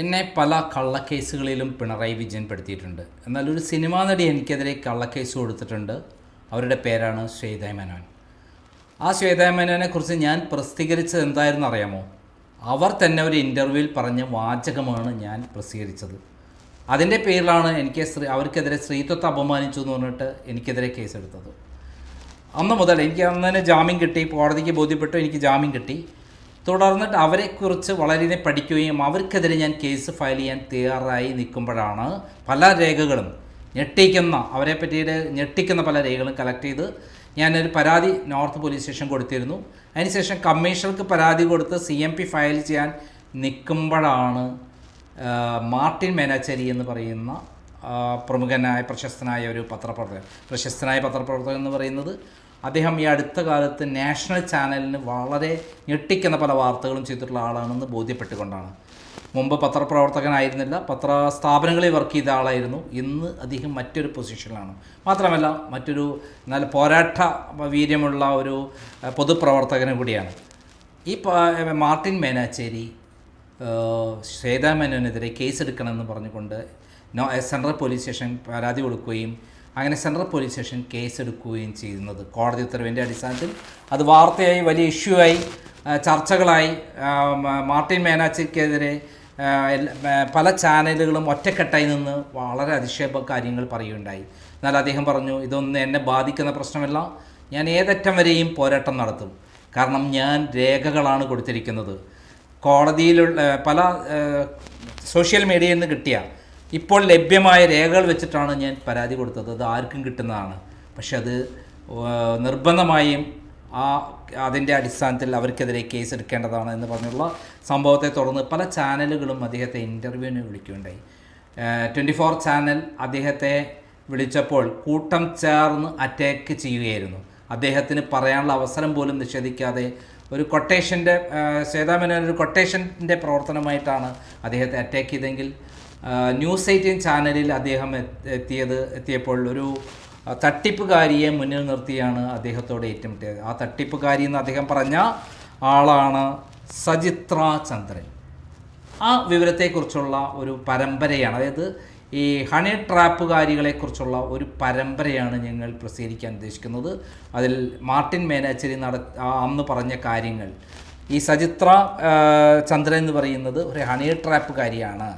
എന്നെ പല കള്ളക്കേസുകളിലും പിണറായി വിജയൻ പെടുത്തിയിട്ടുണ്ട്. എന്നാൽ ഒരു സിനിമാ നടി എനിക്കെതിരെ കള്ളക്കേസ് കൊടുത്തിട്ടുണ്ട്. അവരുടെ പേരാണ് ശ്വേതാ ആ ശ്വേതാ കുറിച്ച് ഞാൻ പ്രസിദ്ധീകരിച്ചത് എന്തായിരുന്നു അറിയാമോ? അവർ തന്നെ ഒരു ഇന്റർവ്യൂവിൽ പറഞ്ഞ വാചകമാണ് ഞാൻ പ്രസിദ്ധീകരിച്ചത്. അതിന്റെ പേരിലാണ് എനിക്ക് സ്ത്രീ അവർക്കെതിരെ സ്ത്രീത്വത്തെ അപമാനിച്ചു എന്ന് പറഞ്ഞിട്ട് എനിക്കെതിരെ കേസെടുത്തത്. അന്ന് മുതൽ എനിക്ക് അന്ന് തന്നെ ജാമ്യം കിട്ടി കോടതിക്ക് ബോധ്യപ്പെട്ടു എനിക്ക് ജാമ്യം കിട്ടി. തുടർന്നിട്ട് അവരെക്കുറിച്ച് വളരെ പഠിക്കുകയും അവർക്കെതിരെ ഞാൻ കേസ് ഫയൽ ചെയ്യാൻ തയ്യാറായി നിൽക്കുമ്പോഴാണ് പല രേഖകളും ഞെട്ടിക്കുന്ന അവരെ പറ്റിയിട്ട് ഞെട്ടിക്കുന്ന പല രേഖകളും കളക്ട് ചെയ്ത് ഞാനൊരു പരാതി നോർത്ത് പോലീസ് സ്റ്റേഷൻ കൊടുത്തിരുന്നു. അതിനുശേഷം കമ്മീഷണർക്ക് പരാതി കൊടുത്ത് സി എം പി ഫയൽ ചെയ്യാൻ നിൽക്കുമ്പോഴാണ് മാർട്ടിൻ മേനാച്ചേരി എന്ന് പറയുന്ന പ്രമുഖനായ പ്രശസ്തനായ ഒരു പത്രപ്രവർത്തകൻ പ്രശസ്തനായ പത്രപ്രവർത്തകൻ എന്ന് പറയുന്നത് അദ്ദേഹം ഈ അടുത്ത കാലത്ത് നാഷണൽ ചാനലിന് വളരെ ഞെട്ടിക്കുന്ന പല വാർത്തകളും ചെയ്തിട്ടുള്ള ആളാണെന്ന് ബോധ്യപ്പെട്ടുകൊണ്ടാണ്. മുമ്പ് പത്രപ്രവർത്തകനായിരുന്നില്ല പത്ര സ്ഥാപനങ്ങളിൽ വർക്ക് ചെയ്ത ആളായിരുന്നു. ഇന്ന് അദ്ദേഹം മറ്റൊരു പൊസിഷനിലാണ്. മാത്രമല്ല മറ്റൊരു നല്ല പോരാട്ട വീര്യമുള്ള ഒരു പൊതുപ്രവർത്തകനും കൂടിയാണ്. ഈ മാർട്ടിൻ മേനാച്ചേരി ശ്വേതാ മേനോനെതിരെ കേസെടുക്കണമെന്ന് പറഞ്ഞുകൊണ്ട് നോ സെൻട്രൽ പോലീസ് സ്റ്റേഷൻ പരാതി കൊടുക്കുകയും അങ്ങനെ സെൻട്രൽ പോലീസ് സ്റ്റേഷൻ കേസെടുക്കുകയും ചെയ്യുന്നത്. കോടതി ഉത്തരവിന്റെ അടിസ്ഥാനത്തിൽ അത് വാർത്തയായി വലിയ ഇഷ്യൂ ആയി ചർച്ചകളായി. മാർട്ടിൻ മേനാച്ചിക്കെതിരെ പല ചാനലുകളും ഒറ്റക്കെട്ടായി നിന്ന് വളരെ അധിക്ഷേപ കാര്യങ്ങൾ പറയുകയുണ്ടായി. എന്നാൽ അദ്ദേഹം പറഞ്ഞു ഇതൊന്നും എന്നെ ബാധിക്കുന്ന പ്രശ്നമല്ല. ഞാൻ ഏതറ്റം വരെയും പോരാട്ടം നടത്തും. കാരണം ഞാൻ രേഖകളാണ് കൊടുത്തിരിക്കുന്നത്. കോടതിയിലുള്ള പല സോഷ്യൽ മീഡിയയിൽ നിന്ന് കിട്ടിയ ഇപ്പോൾ ലഭ്യമായ രേഖകൾ വെച്ചിട്ടാണ് ഞാൻ പരാതി കൊടുത്തത്. അത് ആർക്കും കിട്ടുന്നതാണ്. പക്ഷെ അത് നിർബന്ധമായും ആ അതിന്റെ അടിസ്ഥാനത്തിൽ അവർക്കെതിരെ കേസ് എടുക്കേണ്ടതാണ് എന്ന് പറഞ്ഞുള്ള സംഭവത്തെ തുടർന്ന് പല ചാനലുകളും അദ്ദേഹത്തെ ഇന്റർവ്യൂവിന് വിളിക്കുകയുണ്ടായി. ട്വന്റി ഫോർ ചാനൽ അദ്ദേഹത്തെ വിളിച്ചപ്പോൾ കൂട്ടം ചേർന്ന് അറ്റാക്ക് ചെയ്യുകയായിരുന്നു. അദ്ദേഹത്തിന് പറയാനുള്ള അവസരം പോലും നിഷേധിക്കാതെ ഒരു കൊട്ടേഷന്റെ ശ്വേതാമേനോൻ ഒരു കൊട്ടേഷന്റെ പ്രവർത്തനമായിട്ടാണ് അദ്ദേഹത്തെ അറ്റാക്ക് ചെയ്തെങ്കിൽ ന്യൂസ് എയ്റ്റീൻ ചാനലിൽ അദ്ദേഹം എത്തിയത് എത്തിയപ്പോൾ ഒരു തട്ടിപ്പുകാരിയെ മുന്നിൽ നിർത്തിയാണ് അദ്ദേഹത്തോട് ഏറ്റുമുട്ടിയത്. ആ തട്ടിപ്പുകാരി എന്ന് അദ്ദേഹം പറഞ്ഞ ആളാണ് സജിത്ര ചന്ദ്രൻ. ആ വിവരത്തെക്കുറിച്ചുള്ള ഒരു പരമ്പരയാണ്. അതായത് ഈ ഹണി ട്രാപ്പുകാരികളെക്കുറിച്ചുള്ള ഒരു പരമ്പരയാണ് ഞങ്ങൾ പ്രസിദ്ധീകരിക്കാൻ ഉദ്ദേശിക്കുന്നത്. അതിൽ മാർട്ടിൻ മേനാച്ചേരി നട അന്ന് പറഞ്ഞ കാര്യങ്ങൾ. ഈ സചിത്ര ചന്ദ്രൻ എന്ന് പറയുന്നത് ഒരു ഹണി ട്രാപ്പുകാരിയാണ്.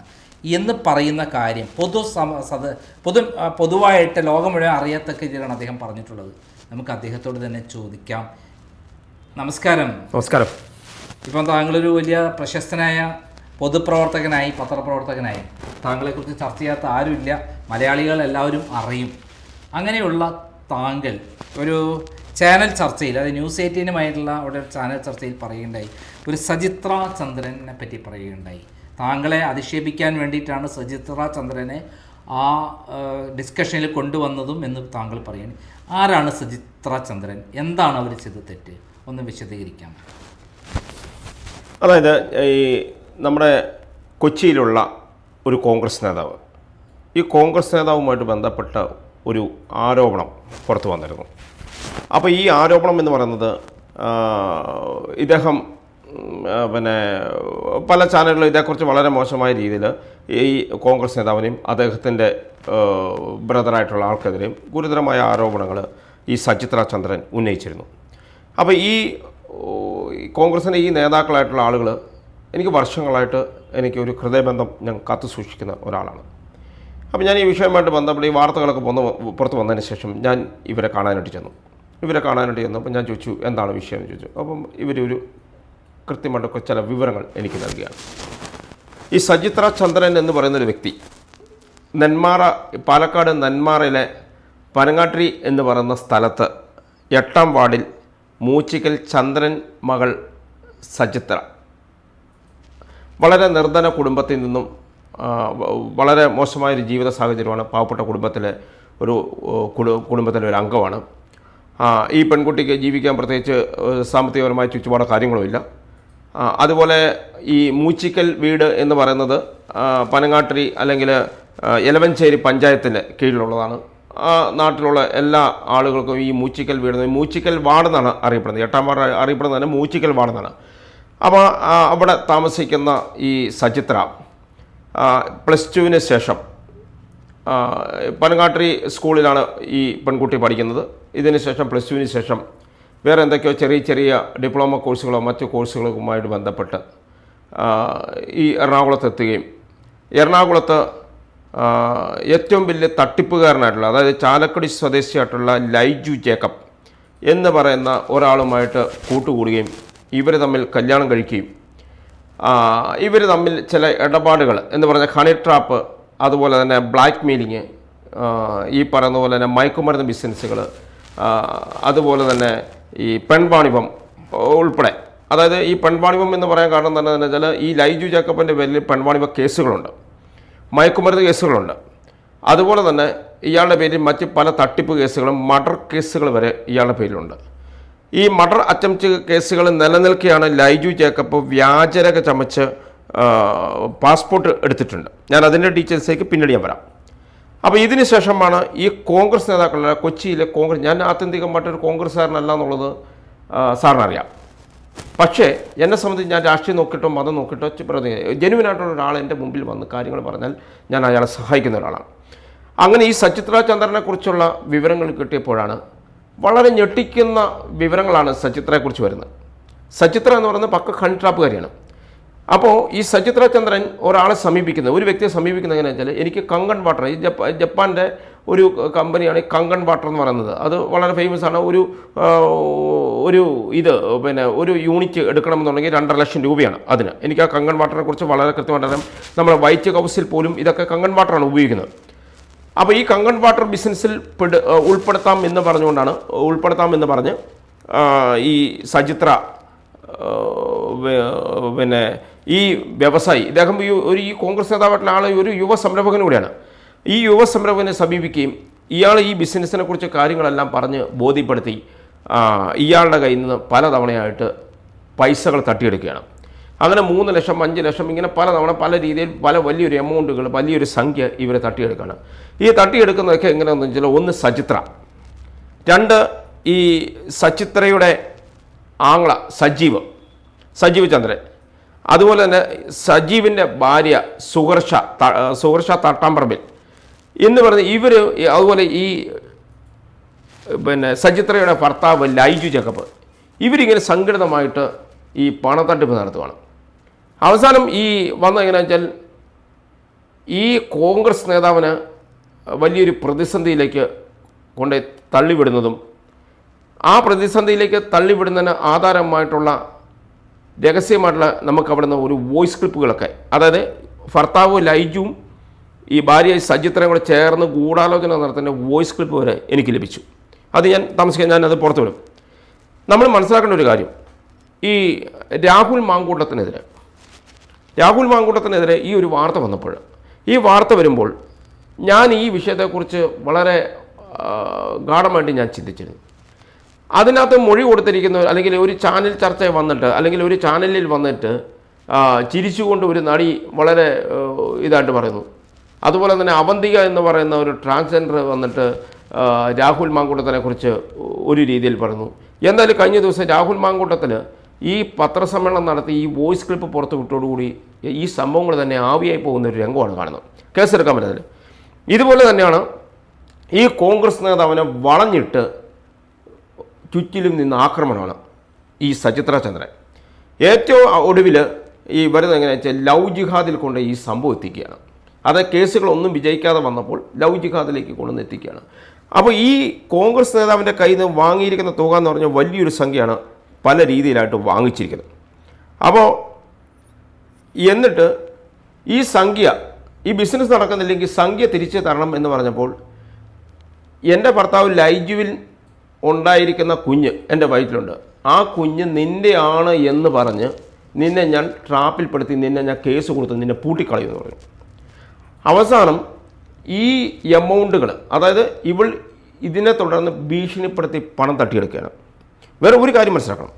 എന്ന് പറയുന്ന കാര്യം. പൊതു സമ സദ പൊതു പൊതുവായിട്ട് ലോകം മുഴുവൻ അറിയത്തക്ക രീതിയിലാണ് അദ്ദേഹം പറഞ്ഞിട്ടുള്ളത്. നമുക്ക് അദ്ദേഹത്തോട് തന്നെ ചോദിക്കാം. നമസ്കാരം. നമസ്കാരം. ഇപ്പം താങ്കളൊരു വലിയ പ്രശസ്തനായ പൊതുപ്രവർത്തകനായി പത്രപ്രവർത്തകനായി. താങ്കളെക്കുറിച്ച് ചർച്ച ചെയ്യാത്ത ആരുമില്ല. മലയാളികൾ എല്ലാവരും അറിയും. അങ്ങനെയുള്ള താങ്കൾ ഒരു ചാനൽ ചർച്ചയിൽ അതായത് ന്യൂസ് എയ്റ്റീനുമായിട്ടുള്ള അവിടെ ഒരു ചാനൽ ചർച്ചയിൽ പറയുകയുണ്ടായി. ഒരു സജിത്ര ചന്ദ്രനെ പറ്റി പറയുകയുണ്ടായി. താങ്കളെ അധിക്ഷേപിക്കാൻ വേണ്ടിയിട്ടാണ് സജിത്ര ചന്ദ്രനെ ആ ഡിസ്കഷനിൽ കൊണ്ടുവന്നതും എന്ന് താങ്കൾ പറയുന്നു ആരാണ് സജിത്ര ചന്ദ്രൻ? എന്താണ് അവർ ചെയ്ത തെറ്റ്? ഒന്ന് വിശദീകരിക്കാം. അതായത് ഈ നമ്മുടെ കൊച്ചിയിലുള്ള ഒരു കോൺഗ്രസ് നേതാവ്. ഈ കോൺഗ്രസ് നേതാവുമായിട്ട് ബന്ധപ്പെട്ട ഒരു ആരോപണം പുറത്തു വന്നിരുന്നു. അപ്പോൾ ഈ ആരോപണം എന്ന് പറയുന്നത് ഇദ്ദേഹം പിന്നെ പല ചാനലുകളും ഇതേക്കുറിച്ച് വളരെ മോശമായ രീതിയിൽ ഈ കോൺഗ്രസ് നേതാവിനെയും അദ്ദേഹത്തിന്റെ ബ്രദറായിട്ടുള്ള ആൾക്കെതിരെയും ഗുരുതരമായ ആരോപണങ്ങൾ ഈ സജിത്ര ചന്ദ്രൻ ഉന്നയിച്ചിരുന്നു. അപ്പോൾ ഈ കോൺഗ്രസിന്റെ ഈ നേതാക്കളായിട്ടുള്ള ആളുകൾ എനിക്ക് വർഷങ്ങളായിട്ട് എനിക്ക് ഒരു ഹൃദയബന്ധം ഞാൻ കാത്തു സൂക്ഷിക്കുന്ന ഒരാളാണ്. അപ്പോൾ ഞാൻ ഈ വിഷയമായിട്ട് ബന്ധപ്പെട്ട് ഈ വാർത്തകളൊക്കെ വന്ന് പുറത്ത് വന്നതിന് ശേഷം ഞാൻ ഇവരെ കാണാനായിട്ട് ചെന്നു. ഇവരെ കാണാനായിട്ട് ചെന്നപ്പോൾ ഞാൻ ചോദിച്ചു എന്താണ് വിഷയം എന്ന് ചോദിച്ചു. അപ്പം ഇവരൊരു കൃത്യമായിട്ടൊക്കെ ചില വിവരങ്ങൾ എനിക്ക് നൽകുകയാണ് ഈ സജിത്ര ചന്ദ്രൻ എന്ന് പറയുന്നൊരു വ്യക്തി നെന്മാറ പാലക്കാട് നെന്മാറയിലെ പനങ്ങാട്ടി എന്ന് പറയുന്ന സ്ഥലത്ത് എട്ടാം വാർഡിൽ മൂച്ചിക്കൽ ചന്ദ്രൻ മകൾ സജിത്ര. വളരെ നിർധന കുടുംബത്തിൽ നിന്നും വളരെ മോശമായൊരു ജീവിത സാഹചര്യമാണ് പാവപ്പെട്ട കുടുംബത്തിലെ ഒരു കുടുംബത്തിലെ ഒരു അംഗമാണ്. ഈ പെൺകുട്ടിക്ക് ജീവിക്കാൻ പ്രത്യേകിച്ച് സാമ്പത്തികപരമായ ചുറ്റുപാടോ കാര്യങ്ങളുമില്ല. ആ, അതുപോലെ ഈ മൂച്ചിക്കൽ വീട് എന്ന് പറയുന്നത് പനങ്ങാട്ടിരി അല്ലെങ്കിൽ എലവഞ്ചേരി പഞ്ചായത്തിന്റെ കീഴിലുള്ളതാണ്. ആ നാട്ടിലുള്ള എല്ലാ ആളുകൾക്കും ഈ മൂച്ചിക്കൽ വീട് മൂച്ചിക്കൽ വാർഡെന്നാണ് അറിയപ്പെടുന്നത്. എട്ടാം വാർഡ് അറിയപ്പെടുന്നത് തന്നെ മൂച്ചിക്കൽ വാർഡെന്നാണ് അപ്പോൾ അവിടെ താമസിക്കുന്ന ഈ സചിത്ര പ്ലസ് ടുവിന് ശേഷം പനങ്ങാട്ടിരി സ്കൂളിലാണ് ഈ പെൺകുട്ടി പഠിക്കുന്നത്. ഇതിന് ശേഷം പ്ലസ് ടുവിന് ശേഷം വേറെ എന്തൊക്കെയോ ചെറിയ ചെറിയ ഡിപ്ലോമ കോഴ്സുകളോ മറ്റു കോഴ്സുകളുമായിട്ട് ബന്ധപ്പെട്ട് ഈ എറണാകുളത്ത് എത്തുകയും എറണാകുളത്ത് ഏറ്റവും വലിയ തട്ടിപ്പുകാരനായിട്ടുള്ള അതായത് ചാലക്കുടി സ്വദേശിയായിട്ടുള്ള ലൈജു ജേക്കബ് എന്ന് പറയുന്ന ഒരാളുമായിട്ട് കൂട്ടുകൂടുകയും ഇവർ തമ്മിൽ കല്യാണം കഴിക്കുകയും ഇവർ തമ്മിൽ ചില ഇടപാടുകൾ എന്ന് പറഞ്ഞാൽ ഹണി ട്രാപ്പ് അതുപോലെ തന്നെ ബ്ലാക്ക് മെയിലിങ് ഈ പറയുന്ന പോലെ തന്നെ മയക്കുമരുന്ന് ബിസിനസ്സുകൾ അതുപോലെ തന്നെ ഈ പെൺവാണിഭം ഉൾപ്പെടെ. അതായത് ഈ പെൺവാണിഭം എന്ന് പറയാൻ കാരണം തന്നെ എന്ന് വെച്ചാൽ ഈ ലൈജു ജാക്കബിന്റെ പേരിൽ പെൺവാണിഭ കേസുകളുണ്ട്. മയക്കുമരുന്ന് കേസുകളുണ്ട്. അതുപോലെ തന്നെ ഇയാളുടെ പേരിൽ മറ്റ് പല തട്ടിപ്പ് കേസുകളും മർഡർ കേസുകൾ വരെ ഇയാളുടെ പേരിലുണ്ട്. ഈ മർഡർ അറ്റംപ്റ്റ് കേസുകൾ നിലനിൽക്കെയാണ് ലൈജു ജേക്കപ്പ് വ്യാജരക ചമച്ച് പാസ്പോർട്ട് എടുത്തിട്ടുണ്ട്. ഞാൻ അതിന്റെ ഡീറ്റെയിൽസിലേക്ക് പിന്നീട് ഞാൻ വരാം. അപ്പോൾ ഇതിന് ശേഷമാണ് ഈ കോൺഗ്രസ് നേതാക്കളുടെ കൊച്ചിയിലെ കോൺഗ്രസ് ഞാൻ ആത്യന്തികമായിട്ടൊരു കോൺഗ്രസ്സുകാരനല്ല എന്നുള്ളത് സാറിനറിയാം. പക്ഷേ എന്നെ സംബന്ധിച്ച് ഞാൻ രാഷ്ട്രീയം നോക്കിയിട്ടോ മതം നോക്കിയിട്ടോ ജനുവിനായിട്ടുള്ള ഒരാൾ എന്റെ മുമ്പിൽ വന്ന് കാര്യങ്ങൾ പറഞ്ഞാൽ ഞാൻ അയാളെ സഹായിക്കുന്ന ഒരാളാണ്. അങ്ങനെ ഈ സച്ചിത്ര ചന്ദ്രനെക്കുറിച്ചുള്ള വിവരങ്ങൾ കിട്ടിയപ്പോഴാണ് വളരെ ഞെട്ടിക്കുന്ന വിവരങ്ങളാണ് സച്ചിത്രയെക്കുറിച്ച് വരുന്നത്. സച്ചിത്ര എന്ന് പറയുന്നത് പക്ക കൺട്രാപ്പുകാരിയാണ് അപ്പോൾ ഈ സചിത്ര ചന്ദ്രൻ ഒരാളെ സമീപിക്കുന്നത് ഒരു വ്യക്തിയെ സമീപിക്കുന്നത് എങ്ങനെയാണെന്ന് വെച്ചാൽ എനിക്ക് കങ്കൺ വാട്ടർ ഈ ജപ്പ ജപ്പാന്റെ ഒരു കമ്പനിയാണ് ഈ കങ്കൺ വാട്ടർ എന്ന് പറയുന്നത്. അത് വളരെ ഫേമസ് ആണ്. ഒരു ഒരു ഇത് പിന്നെ ഒരു യൂണിറ്റ് എടുക്കണമെന്നുണ്ടെങ്കിൽ രണ്ടര ലക്ഷം രൂപയാണ് അതിന്. എനിക്ക് ആ കങ്കൺ വാട്ടറിനെ കുറിച്ച് വളരെ കൃത്യമായിട്ട് അറിയാം. നമ്മുടെ വൈറ്റ് ഹൗസിൽ പോലും ഇതൊക്കെ കങ്കൺ വാട്ടറാണ് ഉപയോഗിക്കുന്നത്. അപ്പോൾ ഈ കങ്കൺ വാട്ടർ ബിസിനസ്സിൽ പെട് ഉൾപ്പെടുത്താം എന്ന് പറഞ്ഞുകൊണ്ടാണ് ഉൾപ്പെടുത്താം എന്ന് പറഞ്ഞ് ഈ സചിത്ര പിന്നെ ഈ വ്യവസായി. ഇദ്ദേഹം ഈ ഒരു ഈ കോൺഗ്രസ് നേതാവായിട്ടുള്ള ആൾ ഒരു യുവ സംരംഭകൻ കൂടിയാണ്. ഈ യുവ സംരംഭകനെ സമീപിക്കുകയും ഇയാൾ ഈ ബിസിനസ്സിനെ കുറിച്ച് കാര്യങ്ങളെല്ലാം പറഞ്ഞ് ബോധ്യപ്പെടുത്തി ഇയാളുടെ കയ്യിൽ നിന്ന് പലതവണയായിട്ട് പൈസകൾ തട്ടിയെടുക്കുകയാണ്. അങ്ങനെ മൂന്ന് ലക്ഷം അഞ്ച് ലക്ഷം ഇങ്ങനെ പല തവണ പല രീതിയിൽ പല വലിയൊരു എമൗണ്ടുകൾ വലിയൊരു സംഖ്യ ഇവരെ തട്ടിയെടുക്കുകയാണ്. ഈ തട്ടിയെടുക്കുന്നതൊക്കെ എങ്ങനെയാണെന്ന് വെച്ചാൽ ഒന്ന് സചിത്ര. രണ്ട് ഈ സചിത്രയുടെ ആംഗ്ല സജീവ് സജീവ് ചന്ദ്രൻ. അതുപോലെ തന്നെ സജീവിന്റെ ഭാര്യ സുഹർഷ സുഹർഷ തട്ടാമ്പറമ്പിൽ. എന്ന് പറഞ്ഞ് ഇവർ അതുപോലെ ഈ പിന്നെ സജിത്രയുടെ ഭർത്താവ് ലൈജു ചെക്കപ്പ് ഇവരിങ്ങനെ സംഘടിതമായിട്ട് ഈ പണത്തട്ടിപ്പ് നടത്തുകയാണ് അവസാനം ഈ വന്ന എങ്ങനെയാണെന്ന് വെച്ചാൽ ഈ കോൺഗ്രസ് നേതാവിന് വലിയൊരു പ്രതിസന്ധിയിലേക്ക് കൊണ്ട് തള്ളിവിടുന്നതും ആ പ്രതിസന്ധിയിലേക്ക് തള്ളിവിടുന്നതിന് ആധാരമായിട്ടുള്ള രഹസ്യമായിട്ടുള്ള നമുക്ക് അവിടെ നിന്ന് ഒരു വോയിസ് ക്ലിപ്പുകളൊക്കെ. അതായത് ഭർത്താവ് ലൈജും ഈ ഭാര്യ സജിത്രയും കൂടെ ചേർന്ന് ഗൂഢാലോചന നടത്തുന്ന വോയിസ് ക്ലിപ്പ് വരെ എനിക്ക് ലഭിച്ചു. അത് ഞാൻ താമസിക്കാൻ ഞാനത് പുറത്തു വിടും നമ്മൾ മനസ്സിലാക്കേണ്ട ഒരു കാര്യം. ഈ രാഹുൽ മാങ്കൂട്ടത്തിനെതിരെ രാഹുൽ മാങ്കൂട്ടത്തിനെതിരെ ഈ ഒരു വാർത്ത വന്നപ്പോൾ ഈ വാർത്ത വരുമ്പോൾ ഞാൻ ഈ വിഷയത്തെക്കുറിച്ച് വളരെ ഗാഠമായിട്ട് ഞാൻ ചിന്തിച്ചിരുന്നു. അതിനകത്ത് മൊഴി കൊടുത്തിരിക്കുന്ന അല്ലെങ്കിൽ ഒരു ചാനൽ ചർച്ച വന്നിട്ട് അല്ലെങ്കിൽ ഒരു ചാനലിൽ വന്നിട്ട് ചിരിച്ചുകൊണ്ട് ഒരു നടി വളരെ ഇതായിട്ട് പറയുന്നു. അതുപോലെ തന്നെ അവന്തിക എന്ന് പറയുന്ന ഒരു ട്രാൻസ്ജെൻഡർ വന്നിട്ട് രാഹുൽ മാങ്കൂട്ടത്തിനെ കുറിച്ച് ഒരു രീതിയിൽ പറയുന്നു. എന്തായാലും കഴിഞ്ഞ ദിവസം രാഹുൽ മാങ്കൂട്ടത്തിന് ഈ പത്രസമ്മേളനം നടത്തി ഈ വോയിസ് ക്ലിപ്പ് പുറത്തു വിട്ടോടുകൂടി ഈ സംഭവങ്ങൾ തന്നെ ആവിയായി പോകുന്ന ഒരു രംഗമാണ് കാണുന്നത്. കേസെടുക്കാൻ പറ്റുന്നത് ഇതുപോലെ തന്നെയാണ് ഈ കോൺഗ്രസ് നേതാവിനെ വളഞ്ഞിട്ട് ചുറ്റിലും നിന്ന് ആക്രമണമാണ് ഈ സചിത്ര ചന്ദ്രൻ. ഏറ്റവും ഒടുവിൽ ഈ വരുന്നത് എങ്ങനെയാ വെച്ചാൽ ലവ് ജിഹാദിൽ കൊണ്ട് ഈ സംഭവം എത്തിക്കുകയാണ്. അത് കേസുകളൊന്നും വിജയിക്കാതെ വന്നപ്പോൾ ലവ് ജിഹാദിലേക്ക് കൊണ്ടുവന്ന് എത്തിക്കുകയാണ്. അപ്പോൾ ഈ കോൺഗ്രസ് നേതാവിന്റെ കയ്യിൽ നിന്ന് വാങ്ങിയിരിക്കുന്ന തുക എന്ന് പറഞ്ഞാൽ വലിയൊരു സംഖ്യയാണ് പല രീതിയിലായിട്ട് വാങ്ങിച്ചിരിക്കുന്നത്. അപ്പോൾ എന്നിട്ട് ഈ സംഖ്യ ഈ ബിസിനസ് നടക്കുന്നില്ലെങ്കിൽ സംഖ്യ തിരിച്ചു തരണം എന്ന് പറഞ്ഞപ്പോൾ എന്റെ ഭർത്താവ് ലൈജുവിൽ ഉണ്ടായിരിക്കുന്ന കുഞ്ഞ് എന്റെ വയറ്റിലുണ്ട്. ആ കുഞ്ഞ് നിന്റെയാണ് എന്ന് പറഞ്ഞ് നിന്നെ ഞാൻ ട്രാപ്പിൽപ്പെടുത്തി നിന്നെ ഞാൻ കേസ് കൊടുത്ത് നിന്നെ പൂട്ടിക്കളയുമെന്ന് പറഞ്ഞു. അവസാനം ഈ എമൗണ്ടുകൾ അതായത് ഇവൾ ഇതിനെ തുടർന്ന് ഭീഷണിപ്പെടുത്തി പണം തട്ടിയെടുക്കുകയാണ്. വേറെ ഒരു കാര്യം മനസ്സിലാക്കണം.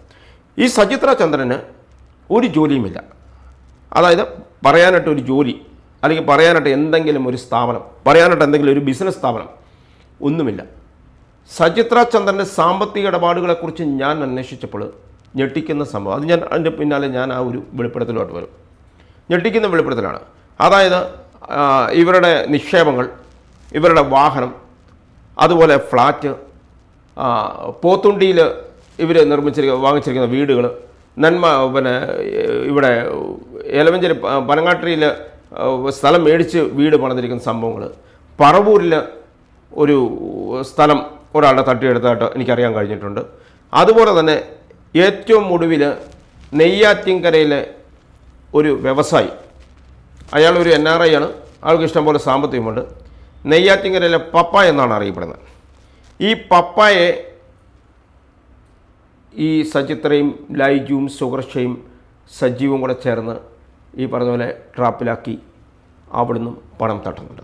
ഈ സചിത്ര ചന്ദ്രന് ഒരു ജോലിയുമില്ല. അതായത് പറയാനായിട്ട് ഒരു ജോലി അല്ലെങ്കിൽ പറയാനായിട്ട് എന്തെങ്കിലും ഒരു സ്ഥാപനം പറയാനായിട്ട് എന്തെങ്കിലും ഒരു ബിസിനസ് സ്ഥാപനം ഒന്നുമില്ല. സചിത്ര ചന്ദ്രന്റെ സാമ്പത്തിക ഇടപാടുകളെക്കുറിച്ച് ഞാൻ അന്വേഷിച്ചപ്പോൾ ഞെട്ടിക്കുന്ന സംഭവം. അത് ഞാൻ അതിന്റെ പിന്നാലെ ഞാൻ ആ ഒരു വെളിപ്പെടുത്തലോട്ട് വരും. ഞെട്ടിക്കുന്ന വെളിപ്പെടുത്തലാണ്. അതായത് ഇവരുടെ നിക്ഷേപങ്ങൾ ഇവരുടെ വാഹനം അതുപോലെ ഫ്ലാറ്റ് പോത്തുണ്ടിയിൽ ഇവർ നിർമ്മിച്ചിരിക്കുന്ന വാങ്ങിച്ചിരിക്കുന്ന വീടുകൾ നന്മ പിന്നെ ഇവിടെ എലവഞ്ചേരി പനങ്ങാട്ടിയിൽ സ്ഥലം മേടിച്ച് വീട് പണിതിരിക്കുന്ന സംഭവങ്ങൾ പറവൂരിൽ ഒരു സ്ഥലം ഒരാളുടെ തട്ടിയെടുത്തായിട്ട് എനിക്കറിയാൻ കഴിഞ്ഞിട്ടുണ്ട്. അതുപോലെ തന്നെ ഏറ്റവും ഒടുവിൽ നെയ്യാറ്റിൻകരയിലെ ഒരു വ്യവസായി അയാളൊരു എൻ ആർ ഐ ആണ്. ആൾക്ക് ഇഷ്ടംപോലെ സാമ്പത്തികമുണ്ട്. നെയ്യാറ്റിൻകരയിലെ പപ്പ എന്നാണ് അറിയപ്പെടുന്നത്. ഈ പപ്പയെ ഈ സജിത്രയും ലൈജുവും സുഹർഷയും സജീവും കൂടെ ചേർന്ന് ഈ പറഞ്ഞ പോലെ ട്രാപ്പിലാക്കി അവിടുന്ന് പണം തട്ടുന്നുണ്ട്.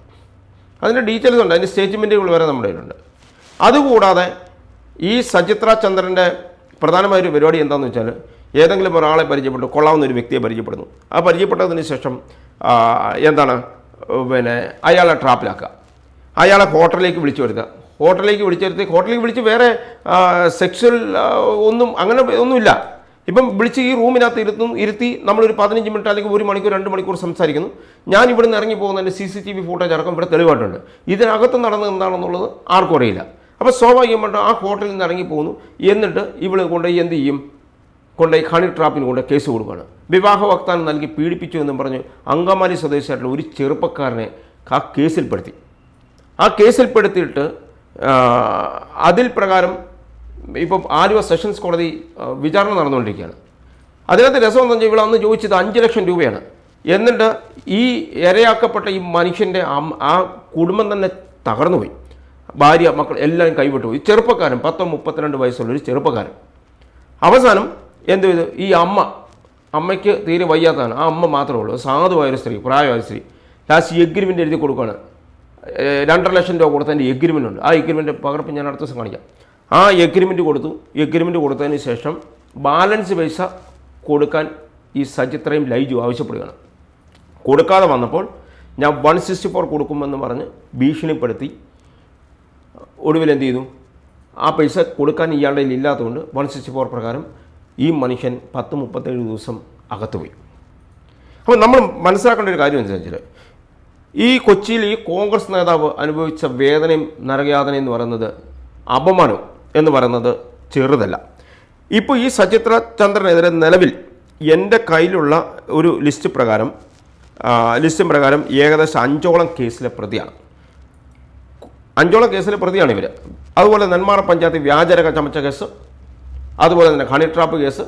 അതിന്റെ ഡീറ്റെയിൽസ് ഉണ്ട്. അതിന്റെ സ്റ്റേറ്റ്മെന്റുകൾ വരെ നമ്മുടെ കയ്യിലുണ്ട്. അതുകൂടാതെ ഈ സചിത്ര ചന്ദ്രന്റെ പ്രധാനമായ ഒരു പരിപാടി എന്താണെന്ന് വെച്ചാൽ ഏതെങ്കിലും ഒരാളെ പരിചയപ്പെട്ടു കൊള്ളാവുന്ന ഒരു വ്യക്തിയെ പരിചയപ്പെടുന്നു. ആ പരിചയപ്പെട്ടതിന് ശേഷം എന്താണ് പിന്നെ അയാളെ ട്രാപ്പിലാക്കുക. അയാളെ ഹോട്ടലിലേക്ക് വിളിച്ചു വരുത്തുക. ഹോട്ടലിലേക്ക് വിളിച്ചു വരുത്തി ഹോട്ടലിലേക്ക് വിളിച്ച് വേറെ സെക്സ്വൽ ഒന്നും അങ്ങനെ ഒന്നുമില്ല. ഇപ്പം വിളിച്ച് ഈ റൂമിനകത്ത് ഇരുത്തും ഇരുത്തി നമ്മളൊരു പതിനഞ്ച് മിനിറ്റ് അല്ലെങ്കിൽ ഒരു മണിക്കൂർ രണ്ട് മണിക്കൂർ സംസാരിക്കുന്നു. ഞാൻ ഇവിടെ നിന്ന് ഇറങ്ങി പോകുന്നതിന്റെ C C T V footage അടക്കം ഇവിടെ തെളിവായിട്ടുണ്ട്. ഇതിനകത്ത് നടന്നത് എന്താണെന്നുള്ളത് ആർക്കും അറിയില്ല. അപ്പോൾ സ്വാഭാവികമായിട്ട് ആ ഹോട്ടലിൽ നിന്ന് ഇറങ്ങി പോകുന്നു. എന്നിട്ട് ഇവൾ കൊണ്ടുപോയി എന്ത് ചെയ്യും? കൊണ്ടുപോയി ഹണി ട്രാപ്പിന് കൊണ്ട് കേസ് കൊടുക്കുകയാണ്. വിവാഹ വാഗ്ദാനം നൽകി പീഡിപ്പിച്ചു എന്നും പറഞ്ഞ് അങ്കമാലി സ്വദേശിയായിട്ടുള്ള ഒരു ചെറുപ്പക്കാരനെ ആ കേസിൽപ്പെടുത്തി. ആ കേസിൽപ്പെടുത്തിയിട്ട് അതിൽ പ്രകാരം ഇപ്പം ആലുവ സെഷൻസ് കോടതി വിചാരണ നടന്നുകൊണ്ടിരിക്കുകയാണ്. അതിനകത്ത് രസം എന്ന് വെച്ചാൽ ഇവിടെ അന്ന് ചോദിച്ചത് അഞ്ച് ലക്ഷം രൂപയാണ്. എന്നിട്ട് ഈ ഇരയാക്കപ്പെട്ട ഈ മനുഷ്യന്റെ ആ കുടുംബം തന്നെ തകർന്നു പോയി ഭാര്യ മക്കൾ എല്ലാം കൈവിട്ടു പോയി. ചെറുപ്പക്കാരൻ പത്തോ മുപ്പത്തിരണ്ട് വയസ്സുള്ള ഒരു ചെറുപ്പക്കാരൻ. അവസാനം എന്ത് ചെയ്തു? ഈ അമ്മ അമ്മയ്ക്ക് തീരെ വയ്യാത്തതാണ്. ആ അമ്മ മാത്രമേ ഉള്ളൂ. സാധുവായൊരു സ്ത്രീ പ്രായമായ സ്ത്രീ. ലാസ്റ്റ് എഗ്രിമെന്റ് എഴുതി കൊടുക്കുകയാണ്. രണ്ടര ലക്ഷം രൂപ കൊടുത്തതിന്റെ എഗ്രിമെന്റ് ഉണ്ട്. ആ എഗ്രിമെന്റ് പകർപ്പ് ഞാൻ അടുത്ത ദിവസം കാണിക്കാം. ആ എഗ്രിമെന്റ് കൊടുത്തു. എഗ്രിമെന്റ് കൊടുത്തതിന് ശേഷം ബാലൻസ് പൈസ കൊടുക്കാൻ ഈ സജിത്രയും ലൈജു ആവശ്യപ്പെടുകയാണ്. കൊടുക്കാതെ വന്നപ്പോൾ ഞാൻ വൺ സിക്സ്റ്റി ഫോർ കൊടുക്കുമെന്ന് പറഞ്ഞ് ഭീഷണിപ്പെടുത്തി ഒടുവിൽ എന്ത് ചെയ്തു? ആ പൈസ കൊടുക്കാൻ ഇയാളുടെ കയ്യിൽ ഇല്ലാത്തതുകൊണ്ട് വൺ സിക്സ്റ്റി ഫോർ പ്രകാരം ഈ മനുഷ്യൻ പത്ത് മുപ്പത്തേഴ് ദിവസം അകത്ത് പോയി. അപ്പോൾ നമ്മൾ മനസ്സിലാക്കേണ്ട ഒരു കാര്യം എന്താ വെച്ചാൽ ഈ കൊച്ചിയിൽ ഈ കോൺഗ്രസ് നേതാവ് അനുഭവിച്ച വേദനയും നരകയാതനയും എന്ന് പറയുന്നത് അപമാനം എന്ന് പറയുന്നത് ചെറുതല്ല. ഇപ്പോൾ ഈ സചിത്ര ചന്ദ്രനെതിരെ നിലവിൽ എന്റെ കയ്യിലുള്ള ഒരു ലിസ്റ്റ് പ്രകാരം ലിസ്റ്റ് പ്രകാരം ഏകദേശം അഞ്ചോളം കേസിലെ പ്രതിയാണ്. അഞ്ചോളം കേസിലെ പ്രതിയാണ് ഇവർ അതുപോലെ നെന്മാറ പഞ്ചായത്ത് വ്യാജരക ചമച്ച കേസ് അതുപോലെ തന്നെ ഹണി ട്രാപ്പ് കേസ്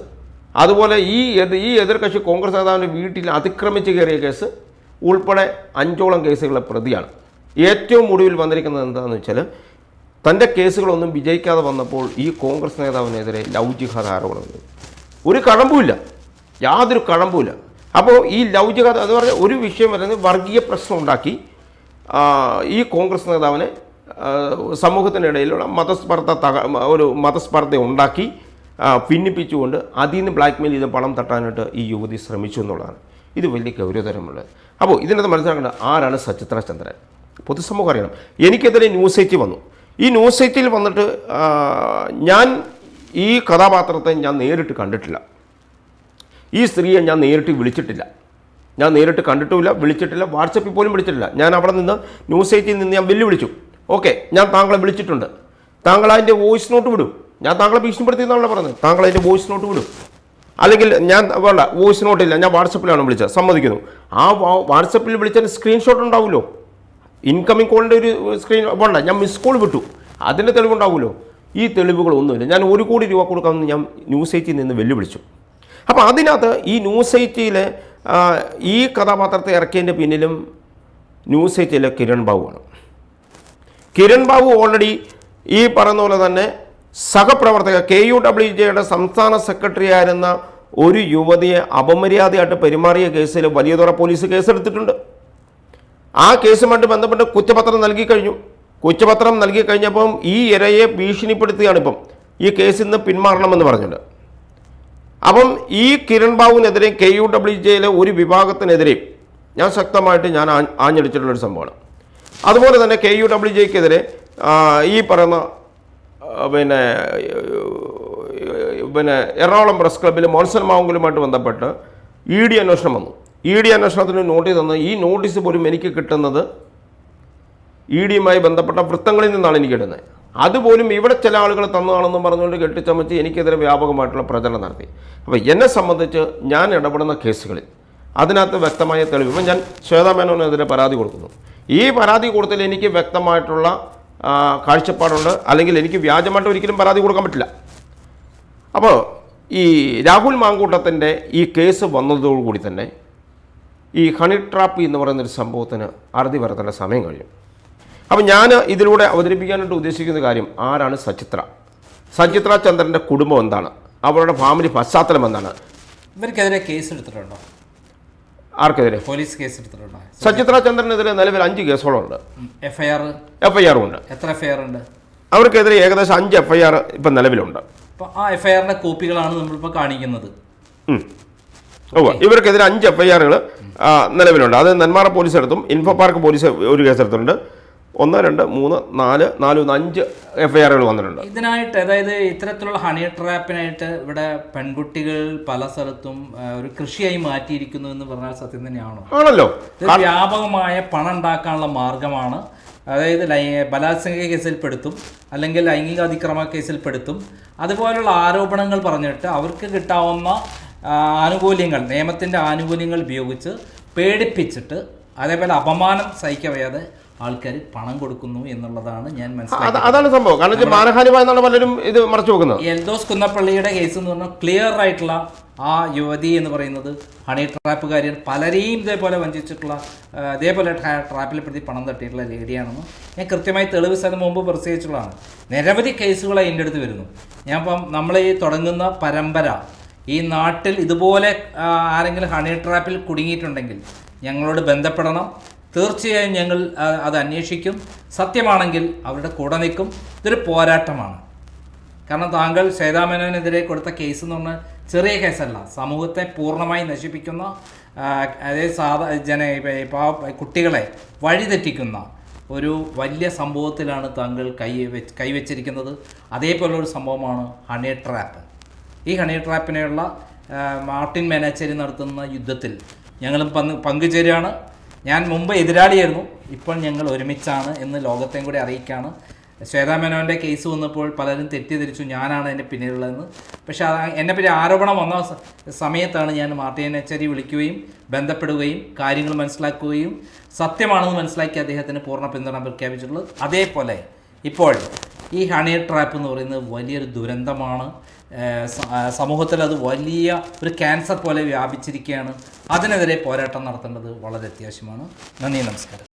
അതുപോലെ ഈ ഈ എതിർകക്ഷി കോൺഗ്രസ് നേതാവിന്റെ വീട്ടിൽ അതിക്രമിച്ച് കയറിയ കേസ് ഉൾപ്പെടെ അഞ്ചോളം കേസുകളെ പ്രതിയാണ്. ഏറ്റവും ഒടുവിൽ വന്നിരിക്കുന്നത് എന്താണെന്ന് വെച്ചാൽ തന്റെ കേസുകളൊന്നും വിജയിക്കാതെ വന്നപ്പോൾ ഈ കോൺഗ്രസ് നേതാവിനെതിരെ ലവ് ജിഹാദ് ആരോപണങ്ങൾ ഒരു കഴമ്പുമില്ല. യാതൊരു കഴമ്പുമില്ല. അപ്പോൾ ഈ ലവ് ജിഹാദ് എന്ന് പറഞ്ഞാൽ ഒരു വിഷയം വരുന്നത് വർഗീയ പ്രശ്നം ഉണ്ടാക്കി ഈ കോൺഗ്രസ് നേതാവിനെ സമൂഹത്തിനിടയിലുള്ള മതസ്പർദ്ധ തക ഒരു മതസ്പർദ്ധ ഉണ്ടാക്കി ഭിന്നിപ്പിച്ചുകൊണ്ട് അതിൽ നിന്ന് ബ്ലാക്ക് മെയിൽ ചെയ്ത് പണം തട്ടാനായിട്ട് ഈ യുവതി ശ്രമിച്ചു എന്നുള്ളതാണ്. ഇത് വലിയ ഗൗരവതരമുള്ളത് അപ്പോൾ ഇതിനകത്ത് മനസ്സിലാക്കേണ്ടത് ആരാണ് സച്ചിത്ര ചന്ദ്രൻ? പൊതുസമൂഹം അറിയണം. എനിക്കെതിരെ ന്യൂസ് എയ്റ്റ് വന്നു. ഈ ന്യൂസ് എയ്റ്റിൽ വന്നിട്ട് ഞാൻ ഈ കഥാപാത്രത്തെ ഞാൻ നേരിട്ട് കണ്ടിട്ടില്ല. ഈ സ്ത്രീയെ ഞാൻ നേരിട്ട് വിളിച്ചിട്ടില്ല. ഞാൻ നേരിട്ട് കണ്ടിട്ടുമില്ല വിളിച്ചിട്ടില്ല വാട്സപ്പിൽ പോലും വിളിച്ചിട്ടില്ല. ഞാൻ അവിടെ നിന്ന് ന്യൂസ് എയ്റ്റിൽ നിന്ന് ഞാൻ വെല്ലുവിളിച്ചു. ഓക്കെ ഞാൻ താങ്കളെ വിളിച്ചിട്ടുണ്ട്. താങ്കൾ അതിന്റെ വോയിസ് നോട്ട് വിടും. ഞാൻ താങ്കളെ ഭീഷണിപ്പെടുത്തി എന്നാണല്ലോ പറഞ്ഞത്. താങ്കൾ അതിന്റെ വോയിസ് നോട്ട് വിടും. അല്ലെങ്കിൽ ഞാൻ വേണ്ട വോയിസ് നോട്ട് ഇല്ല. ഞാൻ വാട്സപ്പിലാണ് വിളിച്ചത്. സമ്മതിക്കുന്നു. ആ വാട്സപ്പിൽ വിളിച്ചതിന് സ്ക്രീൻഷോട്ട് ഉണ്ടാവുമല്ലോ. ഇൻകമിംഗ് കോളിന്റെ ഒരു സ്ക്രീൻ വേണ്ട ഞാൻ മിസ് കോൾ വിട്ടു. അതിന്റെ തെളിവുണ്ടാവുമല്ലോ. ഈ തെളിവുകളൊന്നുമില്ല. ഞാൻ ഒരു കോടി രൂപ കൊടുക്കാമെന്ന് ഞാൻ ന്യൂസ് എയ്റ്റിൽ നിന്ന് വെല്ലുവിളിച്ചു. അപ്പോൾ അതിനകത്ത് ഈ ന്യൂസ് എയ്റ്റിൽ ഈ കഥാപാത്രത്തെ ഇറക്കിയതിന്റെ പിന്നിലും ന്യൂസ് എയ്റ്റിലെ കിരൺ ബാബുവാണ് കിരൺ ബാബു ഓൾറെഡി ഈ പറയുന്ന പോലെ തന്നെ സഹപ്രവർത്തക കെ യു ഡബ്ല്യു ജെയുടെ സംസ്ഥാന സെക്രട്ടറി ആയിരുന്ന ഒരു യുവതിയെ അപമര്യാദയായിട്ട് പെരുമാറിയ കേസിൽ വലിയതോറ പോലീസ് കേസെടുത്തിട്ടുണ്ട്. ആ കേസുമായിട്ട് ബന്ധപ്പെട്ട് കുറ്റപത്രം നൽകി കഴിഞ്ഞു. കുറ്റപത്രം നൽകി കഴിഞ്ഞപ്പം ഈ ഇരയെ ഭീഷണിപ്പെടുത്തുകയാണ് ഇപ്പം ഈ കേസിൽ നിന്ന് പിന്മാറണമെന്ന് പറഞ്ഞിട്ട് അപ്പം ഈ കിരൺ ബാബുവിനെതിരെയും കെ യു ഡബ്ല്യു ജെയിലെ ഒരു വിഭാഗത്തിനെതിരെയും ഞാൻ ശക്തമായിട്ട് ഞാൻ ആഞ്ഞടിച്ചിട്ടുള്ളൊരു സംഭവമാണ്. അതുപോലെ തന്നെ കെ യു ഡബ്ല്യു ജെക്കെതിരെ ഈ പറയുന്ന പിന്നെ പിന്നെ എറണാകുളം പ്രസ് ക്ലബ്ബിൽ മോൻസൺ മാവുങ്കലുമായിട്ട് ബന്ധപ്പെട്ട് ഇ ഡി അന്വേഷണം വന്നു. ഇ ഡി അന്വേഷണത്തിന് നോട്ടീസ് തന്നു ഈ നോട്ടീസ് പോലും എനിക്ക് കിട്ടുന്നത് ഇ ഡിയുമായി ബന്ധപ്പെട്ട വൃത്തങ്ങളിൽ നിന്നാണ് എനിക്ക് കിട്ടുന്നത്. അതുപോലും ഇവിടെ ചില ആളുകൾ തന്നതാണെന്നും പറഞ്ഞുകൊണ്ട് കെട്ടിച്ചമച്ച് എനിക്കെതിരെ വ്യാപകമായിട്ടുള്ള പ്രചരണം നടത്തി. അപ്പോൾ എന്നെ സംബന്ധിച്ച് ഞാൻ ഇടപെടുന്ന കേസുകളിൽ അതിനകത്ത് വ്യക്തമായ തെളിവ്. ഇപ്പം ഞാൻ ശ്വേതാ മേനോനെതിരെ പരാതി കൊടുക്കുന്നു. ഈ പരാതി കൊടുത്തതിൽ എനിക്ക് വ്യക്തമായിട്ടുള്ള കാഴ്ചപ്പാടുണ്ട്. അല്ലെങ്കിൽ എനിക്ക് വ്യാജമായിട്ട് ഒരിക്കലും പരാതി കൊടുക്കാൻ പറ്റില്ല. അപ്പോൾ ഈ രാഹുൽ മാങ്കൂട്ടത്തിന്റെ ഈ കേസ് വന്നതോടുകൂടി തന്നെ ഈ ഹണി ട്രാപ്പ് എന്ന് പറയുന്നൊരു സംഭവത്തിന് അറുതി വരത്തേണ്ട സമയം കഴിയും അപ്പം ഞാൻ ഇതിലൂടെ അവതരിപ്പിക്കാനായിട്ട് ഉദ്ദേശിക്കുന്ന കാര്യം ആരാണ് സച്ചിത്ര? സചിത്ര ചന്ദ്രന്റെ കുടുംബം എന്താണ്? അവരുടെ ഫാമിലി പശ്ചാത്തലം എന്താണ്? ഇവർക്കെതിരെ കേസ് എടുത്തിട്ടുണ്ടോ ആർക്കെതിരെ? പോലീസ് കേസ് എടുത്തിട്ടുണ്ടോ സചിത്ര ചന്ദ്രനെതിരെ നിലവിൽ അഞ്ച് കേസുകളുണ്ട്. FIR? I R F I ആറും ഉണ്ട് എത്ര എഫ്ഐആർ ഉണ്ട്? അവർക്കെതിരെ ഏകദേശം അഞ്ച് എഫ്ഐആർ ഇപ്പം നിലവിലുണ്ട്. അപ്പോൾ ആ എഫ്ഐആറിന്റെ കോപ്പികളാണ് നമ്മളിപ്പോൾ കാണിക്കുന്നത്. ഇവർക്കെതിരെ അഞ്ച് എഫ്ഐആറുകൾ നിലവിലുണ്ട്. അത് നെന്മാറ പോലീസ് എടുത്തും ഇൻഫോ പാർക്ക് പോലീസ് ഒരു കേസ് എടുത്തിട്ടുണ്ട് ഒന്ന് രണ്ട് മൂന്ന് നാല് നാല് അഞ്ച് എഫ് ഐ ആറുകൾ വന്നിട്ടുണ്ട്. ഇതിനായിട്ട് അതായത് ഇത്തരത്തിലുള്ള ഹണി ട്രാപ്പിനായിട്ട് ഇവിടെ പെൺകുട്ടികൾ പല സ്ഥലത്തും ഒരു കൃഷിയായി മാറ്റിയിരിക്കുന്നു എന്ന് പറഞ്ഞാൽ സത്യം തന്നെയാണോ? ആണല്ലോ. വ്യാപകമായ പണം ഉണ്ടാക്കാനുള്ള മാർഗമാണ്. അതായത് ബലാത്സംഗ കേസിൽ പെടുത്തും അല്ലെങ്കിൽ ലൈംഗിക അതിക്രമ കേസിൽ പെടുത്തും. അതുപോലുള്ള ആരോപണങ്ങൾ പറഞ്ഞിട്ട് അവർക്ക് കിട്ടാവുന്ന ആനുകൂല്യങ്ങൾ നിയമത്തിന്റെ ആനുകൂല്യങ്ങൾ ഉപയോഗിച്ച് പേടിപ്പിച്ചിട്ട് അതേപോലെ അപമാനം സഹിക്കവയ്യാതെ ആൾക്കാർ പണം കൊടുക്കുന്നു എന്നുള്ളതാണ് ഞാൻ മനസ്സിലാക്കുന്നത്. അതാണ് സംഭവം. കാരണം മാനഹാനിമായെന്നാണ് പലരും ഇത് മറച്ചു വെക്കുന്നത്. എൽദോസ് കുന്നപ്പള്ളിയുടെ കേസ് എന്ന് പറഞ്ഞാൽ ക്ലിയർ ആയിട്ടുള്ള ആ യുവതി എന്ന് പറയുന്നത് ഹണി ട്രാപ്പുകാരിയാണ് പലരെയും ഇതേപോലെ വഞ്ചിച്ചിട്ടുള്ള ഇതേപോലെ ട്രാ- ട്രാപ്പിൽ പ്രതി പണം തട്ടിയിട്ടുള്ള ലേഡിയാണെന്ന് ഞാൻ കൃത്യമായി തെളിവ് സ്ഥലം മുമ്പ് പ്രസിദ്ധിച്ചുള്ളതാണ് നിരവധി കേസുകൾ അതിന്റെ അടുത്ത് വരുന്നു. ഞാൻ ഇപ്പം നമ്മൾ ഈ തുടങ്ങുന്ന പരമ്പര ഈ നാട്ടിൽ ഇതുപോലെ ആരെങ്കിലും ഹണി ട്രാപ്പിൽ കുടുങ്ങിയിട്ടുണ്ടെങ്കിൽ ഞങ്ങളോട് ബന്ധപ്പെടണം. തീർച്ചയായും ഞങ്ങൾ അത് അന്വേഷിക്കും. സത്യമാണെങ്കിൽ അവരുടെ കൂടെ നിൽക്കും. ഇതൊരു പോരാട്ടമാണ്. കാരണം താങ്കൾ ശ്വേതാമേനോനെതിരെ കൊടുത്ത കേസ് എന്ന് പറഞ്ഞാൽ ചെറിയ കേസല്ല സമൂഹത്തെ പൂർണമായി നശിപ്പിക്കുന്ന അതേ അതായത് സാധാ ജന കുട്ടികളെ വഴിതെറ്റിക്കുന്ന ഒരു വലിയ സംഭവത്തിലാണ് താങ്കൾ കൈ വെച്ച് കൈവച്ചിരിക്കുന്നത്. അതേപോലെ ഒരു സംഭവമാണ് ഹണി ട്രാപ്പ് ഈ ഹണി ട്രാപ്പിനെയുള്ള മാർട്ടിൻ മേനാച്ചേരി നടത്തുന്ന യുദ്ധത്തിൽ ഞങ്ങളും പങ്ക് പങ്കുചേരുകയാണ്. ഞാൻ മുമ്പ് എതിരാളിയായിരുന്നു. ഇപ്പോൾ ഞങ്ങൾ ഒരുമിച്ചാണ് എന്ന് ലോകത്തെയും കൂടി അറിയിക്കുകയാണ് ശ്വേതാ മേനോന്റെ കേസ് വന്നപ്പോൾ പലരും തെറ്റിദ്ധരിച്ചു. ഞാനാണ് എന്റെ പിന്നിലുള്ളതെന്ന്. പക്ഷേ എന്നെ എന്നെപ്പറ്റി ആരോപണം വന്ന സമയത്താണ് ഞാൻ മാർട്ടിൻ എച്ചേരി വിളിക്കുകയും ബന്ധപ്പെടുകയും കാര്യങ്ങൾ മനസ്സിലാക്കുകയും സത്യമാണെന്ന് മനസ്സിലാക്കി അദ്ദേഹത്തിന് പൂർണ പിന്തുണ പ്രഖ്യാപിച്ചിട്ടുള്ളത്. അതേപോലെ ഇപ്പോൾ ഈ ഹണി ട്രാപ്പ് എന്ന് പറയുന്നത് വലിയൊരു ദുരന്തമാണ്. സമൂഹത്തിൽ അത് വലിയ ഒരു ക്യാൻസർ പോലെ വ്യാപിച്ചിരിക്കുകയാണ്. അതിനെതിരെ പോരാട്ടം നടത്തേണ്ടത് വളരെ അത്യാവശ്യമാണ്. നന്ദി നമസ്കാരം.